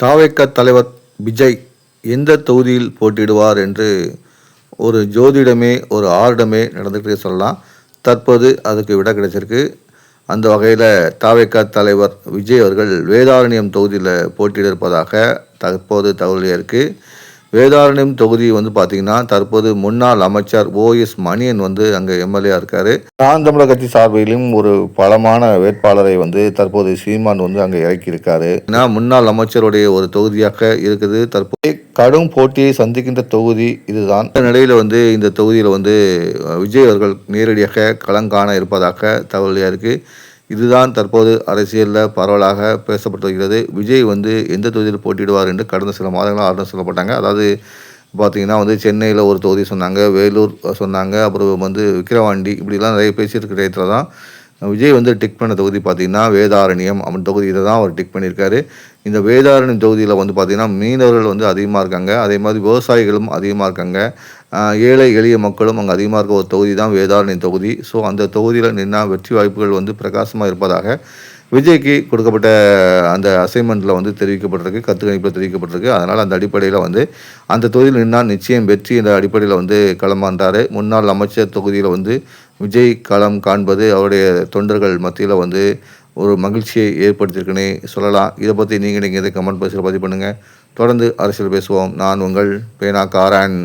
தாவேக்க தலைவர் விஜய் எந்த தொகுதியில் போட்டியிடுவார் என்று ஒரு ஜோதிடமே ஒரு ஆரிடமே நடந்துக்கிட்டே சொல்லலாம். தற்போது அதுக்கு விட கிடைச்சிருக்கு. அந்த வகையில் தாவேக்கா தலைவர் விஜய் அவர்கள் வேதாரண்யம் தொகுதியில் போட்டியிட இருப்பதாக தற்போது தகவல் இருக்குது வேதாரண்யம் தொகுதி வந்து பார்த்தீங்கன்னா தற்போது முன்னாள் அமைச்சர் ஓஎஸ் மணியன் வந்து அங்கே எம்எல்ஏ இருக்காரு. நான் தமிழக கட்சி சார்பிலும் ஒரு பலமான வேட்பாளரை வந்து தற்போது சீமான் வந்து அங்கே இறக்கியிருக்காரு. ஏன்னா முன்னாள் அமைச்சருடைய ஒரு தொகுதியாக இருக்குது. தற்போது கடும் போட்டியை சந்திக்கின்ற தொகுதி இதுதான். இந்த நிலையில் வந்து இந்த தொகுதியில் வந்து விஜய் அவர்கள் நேரடியாக களங்காண இருப்பதாக தகவலாக இருக்குது இதுதான் தற்போது அரசியலில் பரவலாக பேசப்பட்டு வருகிறது. விஜய் வந்து எந்த தொகுதியில் போட்டியிடுவார் என்று கடந்த சில மாதங்களாக ஆர்டர் சொல்லப்பட்டாங்க. அதாவது பார்த்தீங்கன்னா வந்து சென்னையில் ஒரு தொகுதி சொன்னாங்க வேலூர் சொன்னாங்க அப்புறம் வந்து விக்கிரவாண்டி இப்படிலாம் நிறைய பேசியிருக்கிற இடத்துல தான் விஜய் வந்து டிக் பண்ண தொகுதி பார்த்தீங்கன்னா வேதாரண்யம் அவன் தொகுதியில் தான் அவர் டிக் பண்ணியிருக்காரு. இந்த வேதாரண்யம் தொகுதியில் வந்து பார்த்திங்கன்னா மீனவர்கள் வந்து அதிகமாக இருக்காங்க. அதே மாதிரி விவசாயிகளும் அதிகமாக இருக்காங்க. ஏழை எளிய மக்களும் அங்கே அதிகமாக இருக்க ஒரு தொகுதி தான் வேதாரணி தொகுதி. ஸோ அந்த தொகுதியில் நின்னா வெற்றி வாய்ப்புகள் வந்து பிரகாசமாக இருப்பதாக விஜய்க்கு கொடுக்கப்பட்ட அந்த அசைன்மெண்ட்டில் வந்து தெரிவிக்கப்பட்டிருக்கு கத்துக்கணிப்பில் தெரிவிக்கப்பட்டிருக்கு. அதனால் அந்த அடிப்படையில் வந்து அந்த தொகுதியில் நின்னால் நிச்சயம் வெற்றி என்ற அடிப்படையில் வந்து களமாண்டார் முன்னாள் அமைச்சர் தொகுதியில் வந்து விஜய் களம் காண்பது அவருடைய தொண்டர்கள் மத்தியில் வந்து ஒரு மகிழ்ச்சியை ஏற்படுத்தியிருக்குன்னே சொல்லலாம். இதை பற்றி நீங்கள் நீங்கள் இதை கமெண்ட் பாக்ஸில் பதிவு பண்ணுங்கள் தொடர்ந்து அரசியல் பேசுவோம். நான் உங்கள் பேனா காரன்.